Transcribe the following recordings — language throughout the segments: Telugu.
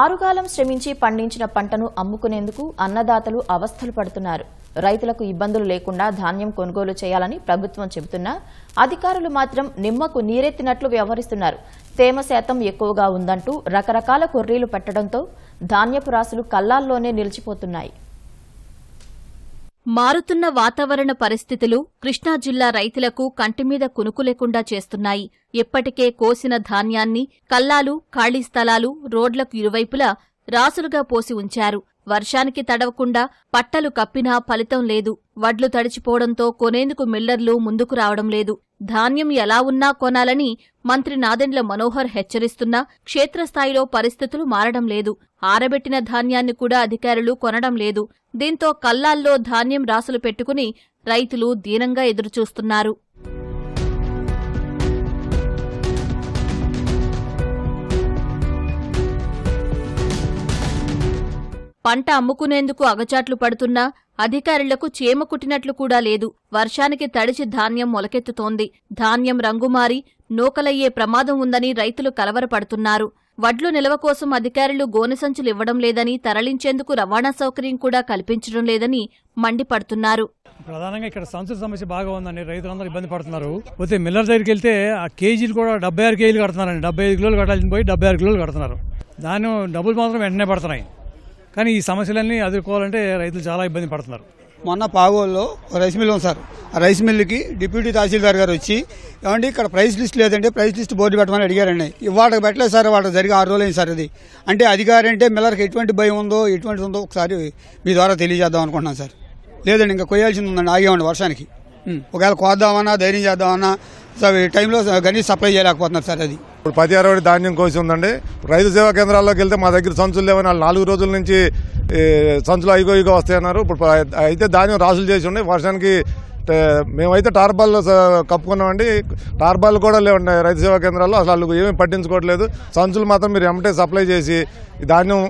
ఆరుగాలం శ్రమించి పండించిన పంటను అమ్ముకునేందుకు అన్నదాతలు అవస్థలు పడుతున్నారు. రైతులకు ఇబ్బందులు లేకుండా ధాన్యం కొనుగోలు చేయాలని ప్రభుత్వం చెబుతున్నా అధికారులు మాత్రం నిమ్మకు నీరెత్తినట్లు వ్యవహరిస్తున్నారు. తేమ శాతం ఎక్కువగా ఉందంటూ రకరకాల కొర్రీలు పెట్టడంతో ధాన్యపు రాసులు కల్లాల్లోనే నిలిచిపోతున్నాయి. మారుతున్న వాతావరణ పరిస్థితులు కృష్ణా జిల్లా రైతులకు కంటిమీద కునుకు లేకుండా చేస్తున్నాయి. ఇప్పటికే కోసిన ధాన్యాన్ని కల్లాలు ఖాళీ స్థలాలు రోడ్లకు ఇరువైపులా రాసులుగా పోసి ఉంచారు. వర్షానికి తడవకుండా పట్టలు కప్పినా ఫలితం లేదు. వడ్లు తడిచిపోవడంతో కొనేందుకు మిల్లర్లు ముందుకు రావడం లేదు. ధాన్యం ఎలా ఉన్నా కొనాలని మంత్రి నాదెండ్ల మనోహర్ హెచ్చరిస్తున్నా క్షేత్రస్థాయిలో పరిస్థితులు మారడం లేదు. ఆరబెట్టిన ధాన్యాన్ని కూడా అధికారులు కొనడం లేదు. దీంతో కల్లాల్లో ధాన్యం రాసులు పెట్టుకుని రైతులు దీనంగా ఎదురుచూస్తున్నారు. పంట అమ్ముకునేందుకు అగచాట్లు పడుతున్నా అధికారులకు చీమ కుట్టినట్లు కూడా లేదు. వర్షానికి తడిచి ధాన్యం మొలకెత్తుతోంది. ధాన్యం రంగుమారి నూకలయ్యే ప్రమాదం ఉందని రైతులు కలవరపడుతున్నారు. వడ్లు నిల్వ కోసం అధికారులు గోనెసంచులు ఇవ్వడం లేదని తరలించేందుకు రవాణా సౌకర్యం కూడా కల్పించడం లేదని మండిపడుతున్నారు. ప్రధానంగా ఇక్కడ సంచుల సమస్య బాగా ఉందండి. రైతులందరూ ఇబ్బంది పడుతున్నారు. పోతే మిల్లర్ దగ్గరికి వెళ్తే ఆ కేజీలు కూడా డెబ్బై ఆరు కేజీలు కడుతున్నారండి. డెబ్బై ఐదు కిలోలు కట్టాల్సింది పోయి డెబ్బై ఆరు కిలోలు కడుతున్నారు. దాని డబ్బులు మాత్రం వెంటనే పడుతున్నాయి. కానీ ఈ సమస్యలన్నీ ఎదుర్కోవాలంటే రైతులు చాలా ఇబ్బంది పడుతున్నారు. మొన్న పాగోల్లో రైస్ మిల్ ఉంది సార్. ఆ రైస్ మిల్లుకి డిప్యూటీ తహసీల్దార్ గారు వచ్చి ఏమండి ఇక్కడ ప్రైస్ లిస్ట్ లేదంటే ప్రైస్ లిస్ట్ బోర్డు పెట్టమని అడిగారండి. ఇవాళకి పెట్టలేదు సార్ వాటికి జరిగి ఆరు రోజులు సార్ అది. అంటే అధికారి అంటే మిల్లర్కి ఎటువంటి భయం ఉందో ఎటువంటి ఉందో ఒకసారి మీ ద్వారా తెలియజేద్దాం అనుకుంటున్నాను సార్. లేదండి ఇంకా కొయ్యాల్సింది ఉందండి ఆగేవండి వర్షానికి. ఒకవేళ కోద్దామన్నా ధైర్యం చేద్దామన్నా ఈ టైంలో గణేష్ సప్లై చేయలేకపోతున్నారు సార్ అది. ఇప్పుడు పది అరవై ధాన్యం కోసి ఉందండి. రైతు సేవా కేంద్రాల్లోకి వెళ్తే మా దగ్గర సంచులు లేవని వాళ్ళు నాలుగు రోజుల నుంచి సంచులు అయిగో ఇగో వస్తాయన్నారు. ఇప్పుడు అయితే ధాన్యం రాసులు చేసి ఉన్నాయి. వర్షానికి మేమైతే టార్బాల్ కప్పుకున్నామండి. టార్బాల్ కూడా లేవండి రైతు సేవా కేంద్రాల్లో. అసలు వాళ్ళు ఏమీ పట్టించుకోవట్లేదు. సంచులు మాత్రం మీరు ఎమ్మటే సప్లై చేసి ధాన్యం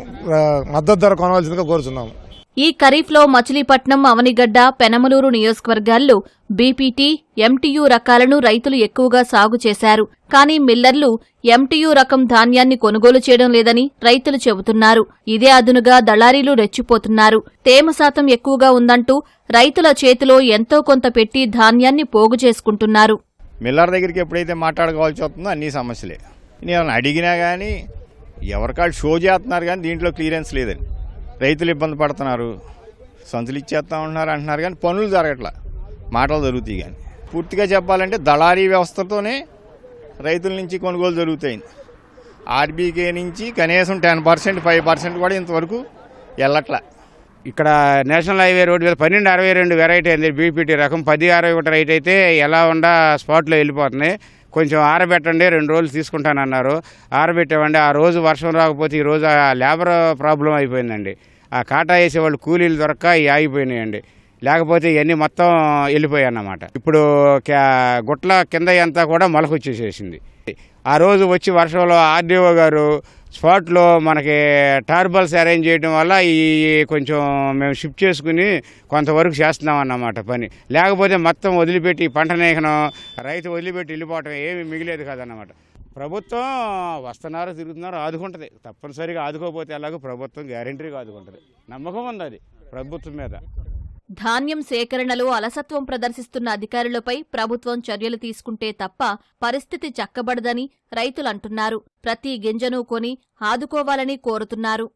మద్దతు ధర కొనవలసిందిగా కోరుతున్నాము ఈ ఖరీఫ్లో మచిలీపట్నం అవనిగడ్డ పెనమలూరు నియోజకవర్గాల్లో బీపీటీ ఎంటీయూ రకాలను రైతులు ఎక్కువగా సాగు చేశారు. కానీ మిల్లర్లు ఎంటీయూ రకం ధాన్యాన్ని కొనుగోలు చేయడం లేదని రైతులు చెబుతున్నారు. ఇదే అదునుగా దళారీలు రెచ్చిపోతున్నారు. తేమ శాతం ఎక్కువగా ఉందంటూ రైతుల చేతిలో ఎంతో కొంత పెట్టి ధాన్యాన్ని పోగు చేసుకుంటున్నారు. మిల్లర్ దగ్గరికి ఎప్పుడైతే మాట్లాడుకోవాల్సి వస్తుందో అన్ని సమస్యలే. నేను అడిగినా కానీ ఎవరికాళ్ళు షో చేస్తున్నారు కానీ దీంట్లో క్లియరెన్స్ లేదండి. రైతులు ఇబ్బంది పడుతున్నారు. సంచులు ఇచ్చేస్తా ఉంటున్నారు అంటున్నారు కానీ పనులు జరగట్లా. మాటలు జరుగుతాయి కానీ. పూర్తిగా చెప్పాలంటే దళారీ వ్యవస్థతోనే రైతుల నుంచి కొనుగోలు జరుగుతాయి. ఆర్బీకే నుంచి కనీసం టెన్ పర్సెంట్ ఫైవ్ పర్సెంట్ కూడా ఇంతవరకు వెళ్ళట్లా. ఇక్కడ నేషనల్ హైవే రోడ్డు మీద పన్నెండు అరవై రెండు వెరైటీ అండి బీపీటీ రకం పది అరవై ఒకటి రైట్ అయితే ఎలా ఉండా స్పాట్లో వెళ్ళిపోతున్నాయి. కొంచెం ఆరబెట్టండి రెండు రోజులు తీసుకుంటానన్నారు. ఆరబెట్టామండి ఆ రోజు వర్షం రాకపోతే ఈ రోజు ఆ లేబర్ ప్రాబ్లం అయిపోయిందండి. ఆ కాటా వేసే వాళ్ళు కూలీలు దొరక్క ఇవి ఆగిపోయినాయండి. లేకపోతే ఇవన్నీ మొత్తం వెళ్ళిపోయాయి అన్నమాట ఇప్పుడు గుట్ల కింద అంతా కూడా మొలకొచ్చేసేసింది ఆ రోజు వచ్చి వర్షంలో ఆర్డీఓ గారు స్పాట్లో మనకి టార్బల్స్ అరేంజ్ చేయడం వల్ల ఈ కొంచెం మేము షిఫ్ట్ చేసుకుని కొంతవరకు చేస్తున్నాం అన్నమాట పని. లేకపోతే మొత్తం వదిలిపెట్టి పంట నేకనం రైతు వదిలిపెట్టి వెళ్ళిపోవటం ఏమీ మిగిలేదు కాదన్నమాట. ప్రభుత్వం వస్తున్నారు తిరుగుతున్నారు ఆదుకుంటుంది. తప్పనిసరిగా ఆదుకోకపోతే ఎలాగో ప్రభుత్వం గ్యారంటీగా ఆదుకుంటుంది. నమ్మకం ఉంది అది ప్రభుత్వం మీద. ధాన్యం సేకరణలో అలసత్వం ప్రదర్శిస్తున్న అధికారులపై ప్రభుత్వం చర్యలు తీసుకుంటే తప్ప పరిస్థితి చక్కబడదని రైతులంటున్నారు. ప్రతి గింజను కొని ఆదుకోవాలని కోరుతున్నారు.